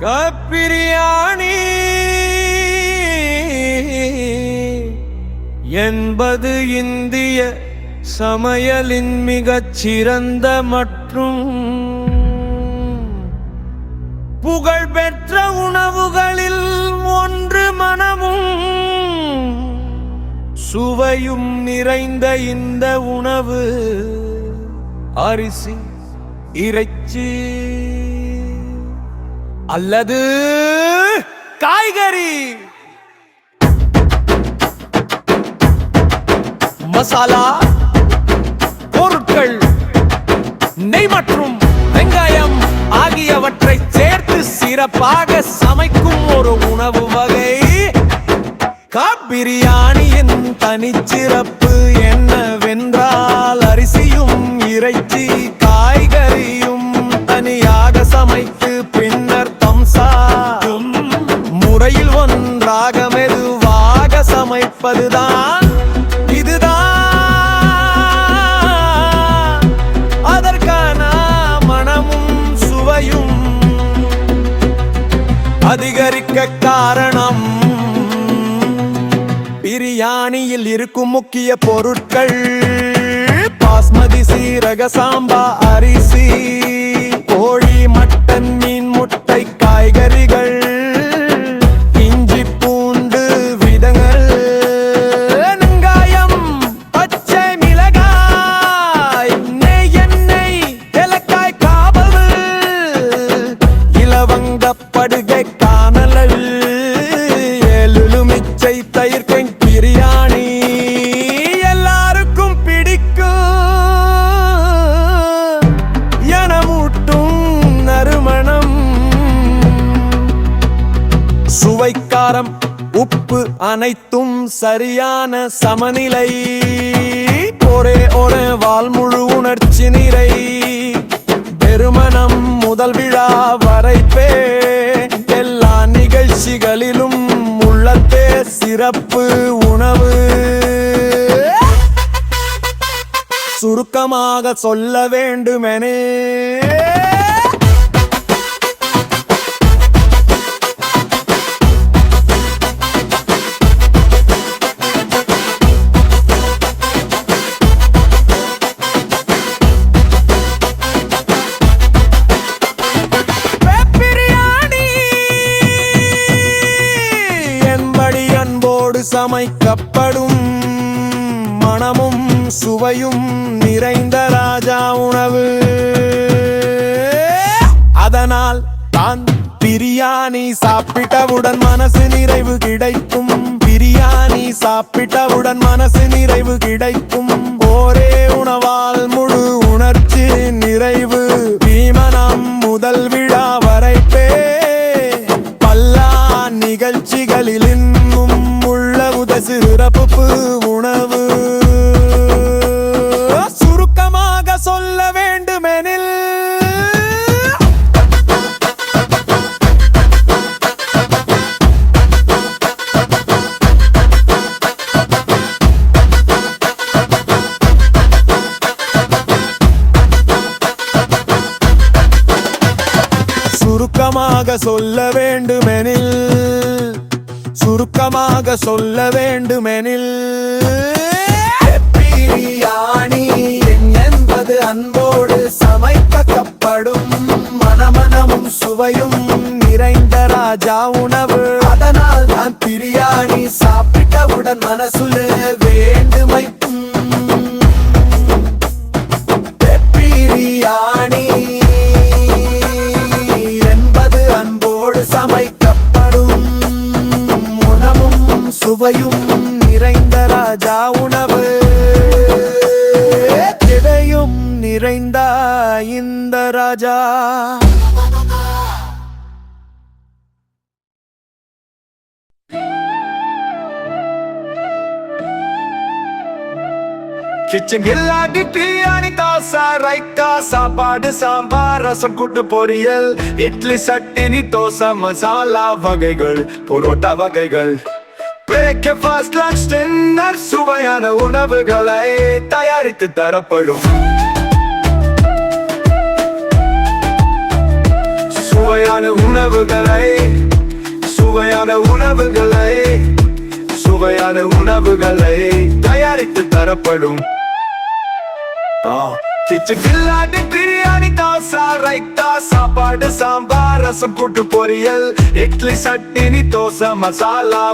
காப்பிரியாணி என்பது இந்திய சமையலின் மிகச் சிறந்த மற்றும் புகழ்பெற்ற உணவுகளில் ஒன்று மனமும் சுவையும் நிறைந்த இந்த உணவு அரிசி இறைச்சி. அல்லது காய்கறி. மசாலா பொருட்கள் நெய் மற்றும் வெங்காயம் ஆகியவற்றை சேர்த்து சிறப்பாக சமைக்கும் ஒரு உணவு வகை. கா பிரியாணியின் தனிச்சிறப்பு சபையில் ஒன்றாக மெதுவாக சமைப்பதுதான் இதுதான். அதற்கான மனமும் சுவையும் அதிகரிக்க காரணம். பிரியாணியில் இருக்கும் முக்கிய பொருட்கள் பாஸ்மதி சீரக சாம்பா அரிசி கோழி மட்டன் மீன் முட்டை காய்கறிகள் உப்பு அனைத்தும் சரியான சமநிலை. ஒரே ஒரே வாழ்முழு உணர்ச்சி நிறை. பெருமணம் முதல் விழா வரைப்பே எல்லா நிகழ்ச்சிகளிலும் உள்ளத்தே சிறப்பு உணவு. சுருக்கமாக சொல்ல வேண்டுமெனே. அமைக்கப்படும். மனமும் சுவையும் நிறைந்த ராஜா உணவு. அதனால் தான் பிரியாணி சாப்பிட்டவுடன் மனசு நிறைவு கிடைக்கும். பிரியாணி சாப்பிட்டவுடன் மனசு நிறைவு கிடைக்கும். ஒரே உணவால் முழு உணர்ச்சி நிறைவு. பீமனம் முதல் விழா வரைப்பே பல்லா நிகழ்ச்சிகளில் சுருக்கமாக சொல்ல வேண்டுமெனில் சுருக்கமாக சொல்ல வேண்டுமெனில். பிரியாணி என்பது அன்போடு சமைக்கப்படும் மனமனமும் சுவையும் நிறைந்த ராஜா உணவு. அதனால் நான் பிரியாணி சாப்பிட்டவுடன் மனசுள் சுவையும் நிறைந்த ராஜா உணவு. திரையும் நிறைந்த இந்த ராஜா. கிச்சன் கில்லாடி பிரியாணி தாசா ரைத்தா சாப்பாடு சாம்பார் ரசம் கூட்டு பொரியல் இட்லி சட்டினி தோசை மசாலா வகைகள் பொரோட்டா வகைகள். பிரேக்ஃபாஸ்ட் லஞ்ச் டின்னர் சுவையான உணவுகளை தயாரித்து தரப்படும். சுவையான உணவுகளை சுவையான உணவுகளை சுவையான உணவுகளை தயாரித்து தரப்படும். கில்லாடி பிரியாணி தாசா ரைத்தா சாப்பாடு சாம்பார் ரசம் கூட்டு பொரியல் இட்லி சட்டினி தோசை மசாலா